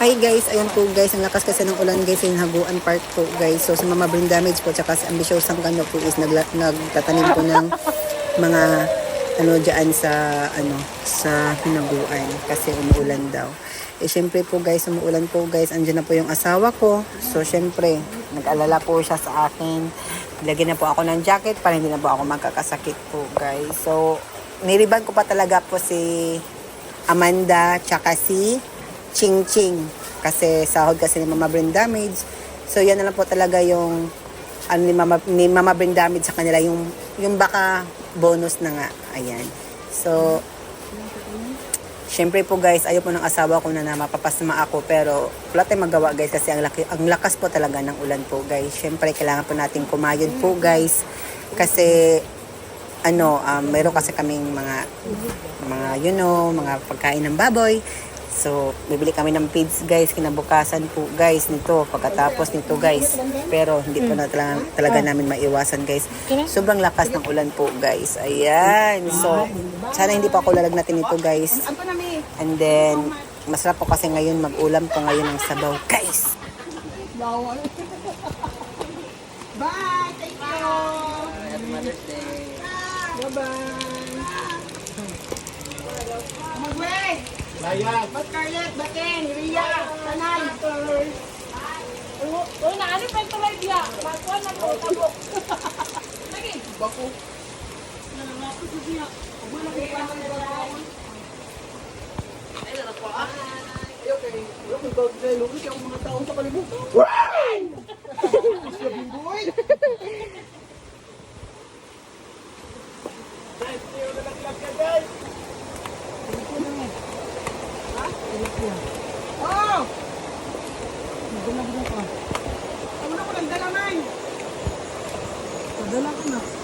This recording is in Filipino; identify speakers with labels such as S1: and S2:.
S1: Hi guys, ayan po guys, ang lakas kasi ng ulan guys, yung Haguan Park po guys. So sa Mama Brain Damage po, tsaka sa Ambitiosang Kano po is nagla- nagtatanim po ng mga ano dyan sa ano sa hinaguan kasi umuulan daw. Eh syempre po guys, umuulan po guys, andyan na po yung asawa ko. So syempre, nag-alala po siya sa akin. Lagyan na po ako ng jacket para hindi na po ako magkakasakit po guys. So niriban ko pa talaga po si Amanda tsaka si Ching Ching kasi sahod kasi ni Mama Brain Damage. So yan na lang po talaga yung ano ni Mama, ni Mama Brain Damage sa kanila yung yung baka bonus na nga. Ayan. So Siyempre po guys, ayaw po ng asawa ko na, na mapapasama ako pero wala tayong magawa guys kasi ang, laki, ang lakas po talaga ng ulan po guys. Siyempre kailangan po natin kumayod po guys kasi ano, um, meron kasi kaming mga mga you know, mga pagkain ng baboy. So, bibili kami ng feeds guys, kinabukasan po guys nito, pagkatapos nito guys. Pero hindi po na talaga, talaga namin maiwasan guys. Sobrang lakas ng ulan po guys. Ayan. So, sana hindi pa ako lalagnatin nito guys. And then, masarap po kasi ngayon mag-ulam po ngayon ng sabaw guys.
S2: Bye! Thank you! Bye-bye!
S3: Layag.
S2: Ba't Scarlett? Batin! Ria! Tanay!
S4: Oh, na ano pa ito live ya? Bakuan na tabok. Lagi.
S2: Bako. Ayaw kay... Ayaw kay Godzilla. Lugi kay ang mga tao sa kalibutan. Boy!
S3: Guys, ko na naglag ka, guys. Dala ko na.